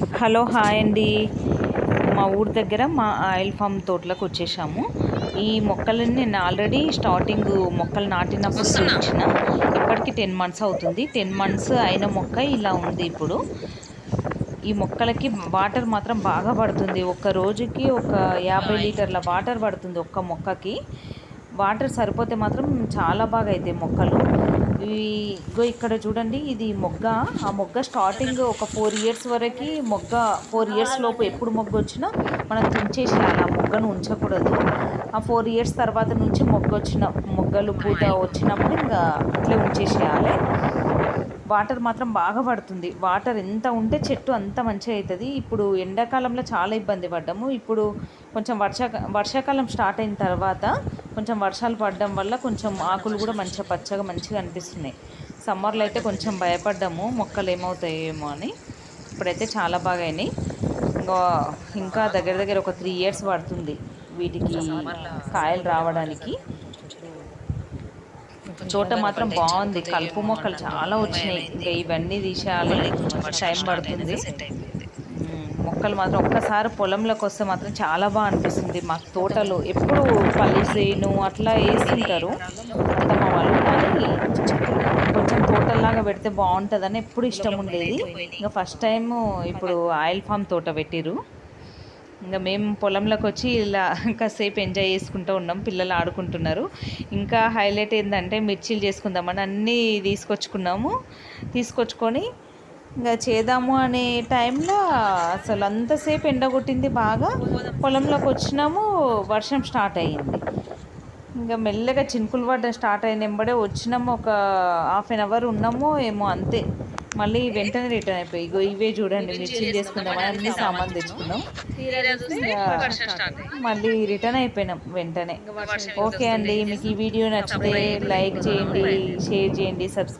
Hello hi అండి. మా ఊరి దగ్గర మా ఆయిల్ ఫామ్ తోటలోకి వచ్చేసాము. ఈ మొక్కలన్నీ నేను ఆల్రెడీ స్టార్టింగ్ మొక్కలు నాటినప్పుడు చూపించిన. ఇప్పటికి టెన్ మంత్స్ అవుతుంది. టెన్ మంత్స్ అయిన మొక్క ఇలా ఉంది ఇప్పుడు. ఈ మొక్కలకి వాటర్ మాత్రం బాగా పడుతుంది. ఒక్క రోజుకి ఒక యాభై లీటర్ల వాటర్ పడుతుంది ఒక్క మొక్కకి. వాటర్ సరిపోతే మాత్రం చాలా బాగా అవుతాయి మొక్కలు ఇగో ఇక్కడ చూడండి ఇది మొగ్గ. ఆ మొగ్గ స్టార్టింగ్ ఒక ఫోర్ ఇయర్స్ వరకు మొగ్గ ఫోర్ ఇయర్స్ లోపు ఎప్పుడు మొగ్గ వచ్చినా మనం తుంచేసేయాలి. ఆ మొగ్గను ఉంచకూడదు. ఆ ఫోర్ ఇయర్స్ తర్వాత నుంచి మొగ్గ వచ్చిన మొగ్గలు పూత వచ్చినప్పుడు ఇంకా అట్లే ఉంచేసేయాలి. వాటర్ మాత్రం బాగా పడుతుంది. వాటర్ ఎంత ఉంటే చెట్టు అంత మంచిగా అవుతుంది ఇప్పుడు ఎండాకాలంలో చాలా ఇబ్బంది పడ్డాము. ఇప్పుడు కొంచెం వర్షా వర్షాకాలం స్టార్ట్ అయిన తర్వాత కొంచెం వర్షాలు పడడం వల్ల కొంచెం ఆకులు కూడా మంచిగా పచ్చగా మంచిగా అనిపిస్తున్నాయి. సమ్మర్లో అయితే కొంచెం భయపడ్డాము. మొక్కలు ఏమవుతాయేమో అని. ఇప్పుడైతే చాలా బాగా అయినాయి. ఇంకా ఇంకా దగ్గర దగ్గర ఒక త్రీ ఇయర్స్ పడుతుంది వీటికి కాయలు రావడానికి. చోట మాత్రం బాగుంది. కలుపు మొక్కలు చాలా వచ్చినాయి. ఇంకా ఇవన్నీ తీసేయాలి. టైం పడుతుంది. మొక్కలు మాత్రం ఒక్కసారి పొలంలోకి వస్తే మాత్రం చాలా బాగా అనిపిస్తుంది. మాకు తోటలో ఎప్పుడు పల్లి చేను అట్లా వేస్తుంటారు అత్తమ్మ వాళ్ళు. కానీ కొంచెం తోటలాగా పెడితే బాగుంటుందని ఎప్పుడు ఇష్టం ఉండేది. ఇంకా ఫస్ట్ టైం ఇప్పుడు ఆయిల్ ఫామ్ తోట పెట్టిరు ఇంకా మేము పొలంలోకి వచ్చి ఇలా కాసేపు ఎంజాయ్ చేసుకుంటూ ఉన్నాం. పిల్లలు ఆడుకుంటున్నారు. ఇంకా హైలైట్ ఏంటంటే మిర్చీలు చేసుకుందామని అన్నీ తీసుకొచ్చుకున్నాము. తీసుకొచ్చుకొని ఇంకా చేద్దాము అనే టైంలో అసలు అంతసేపు ఎండ కొట్టింది బాగా. పొలంలోకి వచ్చినాము వర్షం స్టార్ట్ అయ్యింది. ఇంకా మెల్లగా చినుకులు పడడం స్టార్ట్ అయిన వెంబడే వచ్చినాము ఒక హాఫ్ అన్ అవర్ ఉన్నాము ఏమో అంతే. మళ్ళీ వెంటనే రిటర్న్ అయిపోయి ఇగో ఇవే చూడండి మిర్చీలు చేసుకుందాం అన్ని సామాన్ తెచ్చుకున్నాం మళ్ళీ రిటర్న్ అయిపోయినాం వెంటనే. ఓకే అండి మీకు ఈ వీడియో నచ్చితే లైక్ చేయండి షేర్ చేయండి సబ్స్క్రైబ్